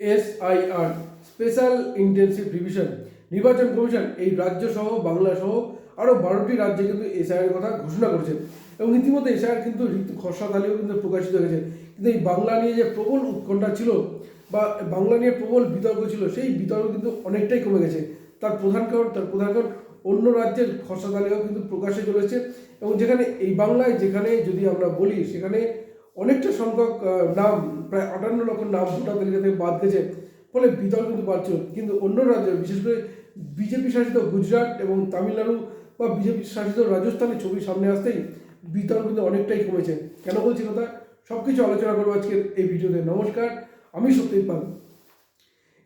SIR special intensive division নির্বাচন commission এই রাজ্য সহ, বাংলা সহ আরও বারোটি রাজ্যে কিন্তু এসআইআর কথা ঘোষণা করেছে। এবং ইতিমধ্যে এসআইআর কিন্তু ঋতু খসড়া তালিকাও কিন্তু প্রকাশিত হয়েছে। কিন্তু এই বাংলা নিয়ে যে প্রবল উৎকণ্ঠা ছিল বা বাংলা নিয়ে প্রবল বিতর্ক ছিল, সেই বিতর্ক কিন্তু অনেকটাই কমে গেছে। তার প্রধান কারণ, তার প্রধান কারণ অন্য রাজ্যের খসড়া তালিকাও কিন্তু প্রকাশে চলেছে এবং যেখানে এই বাংলায় যেখানে যদি আমরা বলি, সেখানে অনেকটা সংখ্যক নাম, প্রায় আটান্ন লক্ষ নাম ভোটার তালিকা থেকে বাদ গেছে। ফলে বিতর্ক কিন্তু বাড়ছিল কিন্তু অন্য রাজ্য, বিশেষ করে বিজেপি শাসিত গুজরাট এবং তামিলনাড়ু বা বিজেপি শাসিত রাজস্থানের ছবি সামনে আসতেই বিতর্ক কিন্তু অনেকটাই কমেছে। কেন বলছি কথা? সব কিছু আলোচনা করব আজকের এই ভিডিওতে। নমস্কার, আমি সত্যিই Pal.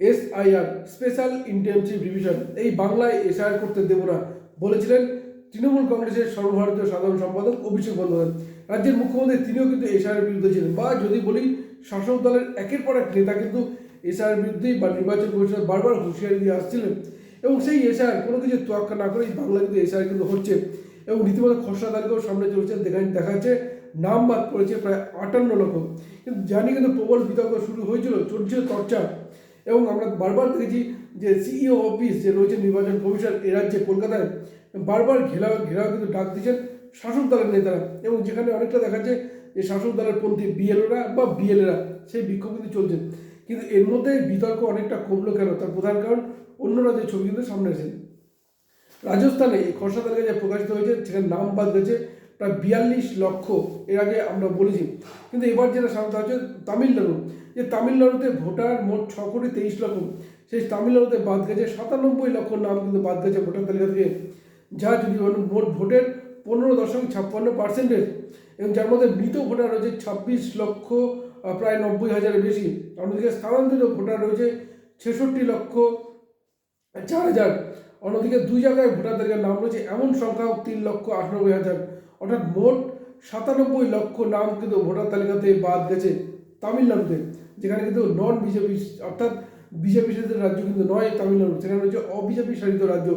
SIR special intensive revision. এই বাংলায় এসআইআর করতে দেব না, বলেছিলেন তৃণমূল কংগ্রেসের সর্বভারতীয় সাধারণ সম্পাদক অভিষেক বন্দ্যোপাধ্যায়। রাজ্যের মুখ্যমন্ত্রী তিনিও কিন্তু এসআইআর বিরুদ্ধে ছিলেন। বা যদি বলি, শাসক দলের একের পর এক নেতা কিন্তু এসআইআর বিরুদ্ধেই বা নির্বাচন কমিশনের বারবার হুঁশিয়ারি দিয়ে আসছিলেন। এবং সেই এসআইআর কোনো কিছু তোয়াক্কা না করেই বাংলা কিন্তু এসআইআর কিন্তু হচ্ছে। এবং রীতিমতো খসড়া তালিকাও সামনে চলছে, দেখা দেখা যাচ্ছে নাম বাদ পড়েছে প্রায় আটান্ন লক্ষ। কিন্তু জানি কিন্তু প্রবল বিতর্ক শুরু হয়েছিল, চলছিল চর্চা। এবং আমরা বারবার দেখেছি যে সিইও অফিস যে রয়েছে নির্বাচন কমিশন এ রাজ্যে কলকাতায়, বারবার ঘেরাও ঘেরাও কিন্তু ডাক দিচ্ছেন শাসক দলের নেতারা। এবং যেখানে অনেকটা দেখাচ্ছে যে শাসক দলের পন্থী বিএলওরা বা বিএলএরা সেই বিক্ষোভ কিন্তু চলছে কিন্তু এর মধ্যে বিতর্ক অনেকটা কমলো কেন? তার প্রধান কারণ অন্য রাজ্যের ছবি কিন্তু সামনে এসেছে। রাজস্থানে খসড়া তালিকা যে প্রকাশিত হয়েছে, সেখানে নাম বাদ গেছে প্রায় বিয়াল্লিশ লক্ষ এর আগে আমরা বলেছি। কিন্তু এবার যেটা সামনে হচ্ছে তামিলনাড়ু, যে তামিলনাড়ুতে ভোটার মোট ছ কোটি তেইশ লক্ষ। সেই তামিলনাড়ুতে বাদ গেছে সাতানব্বই লক্ষ নাম কিন্তু বাদ গেছে ভোটার তালিকা থেকে, যা যদি বলেন মোট ভোটের পনেরো দশমিক ছাপ্পান্ন পার্সেন্টেজ, এবং যার মধ্যে মৃত ভোটার রয়েছে ছাব্বিশ লক্ষ প্রায় নব্বই হাজারের বেশি। অন্যদিকে স্থানান্তরিত ভোটার রয়েছে ছেষট্টি লক্ষ চার হাজার। অন্যদিকে দুই জায়গায় ভোটার তালিকার নাম রয়েছে, এমন সংখ্যা তিন লক্ষ আটানব্বই হাজার অর্থাৎ মোট সাতানব্বই লক্ষ নাম কিন্তু ভোটার তালিকাতে বাদ গেছে তামিলনাড়ুতে, যেখানে কিন্তু নন বিজেপি অর্থাৎ বিজেপি শাসিত রাজ্য কিন্তু নয় তামিলনাড়ু, সেখানে রয়েছে অবিজেপি শাসিত রাজ্য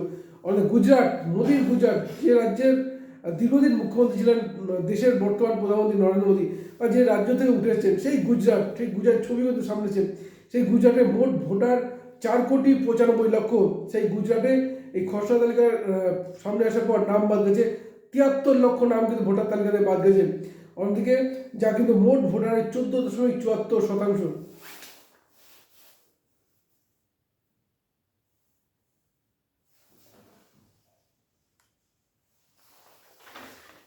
অর্থাৎ গুজরাট, মোদীর গুজরাট, যে রাজ্যের দীর্ঘদিন মুখ্যমন্ত্রী ছিলেন, দেশের বর্তমান প্রধানমন্ত্রী নরেন্দ্র মোদী, বা যে রাজ্য থেকে উঠে এসেছেন, সেই গুজরাট সেই গুজরাট ছবি কিন্তু সামনে এসেছে। সেই গুজরাটে মোট ভোটার চার কোটি পঁচানব্বই লক্ষ, সেই গুজরাটে এই খসড়া তালিকার সামনে আসার পর নাম বাদ গেছে তিয়াত্তর লক্ষ নাম কিন্তু ভোটার তালিকাতে বাদ গেছে অন্যদিকে যা কিন্তু মোট ভোটারের চোদ্দ দশমিক চুয়াত্তর শতাংশ।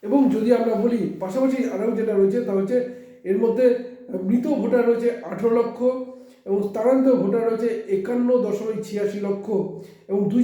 এবং যদি আমরা বলি, পাশাপাশি আরও যেটা রয়েছে তা হচ্ছে, এর মধ্যে মৃত ভোটার রয়েছে আঠেরো লক্ষ এবং স্থানান্তর ভোটার রয়েছে একান্ন দশমিক ছিয়াশি লক্ষ এবং দুই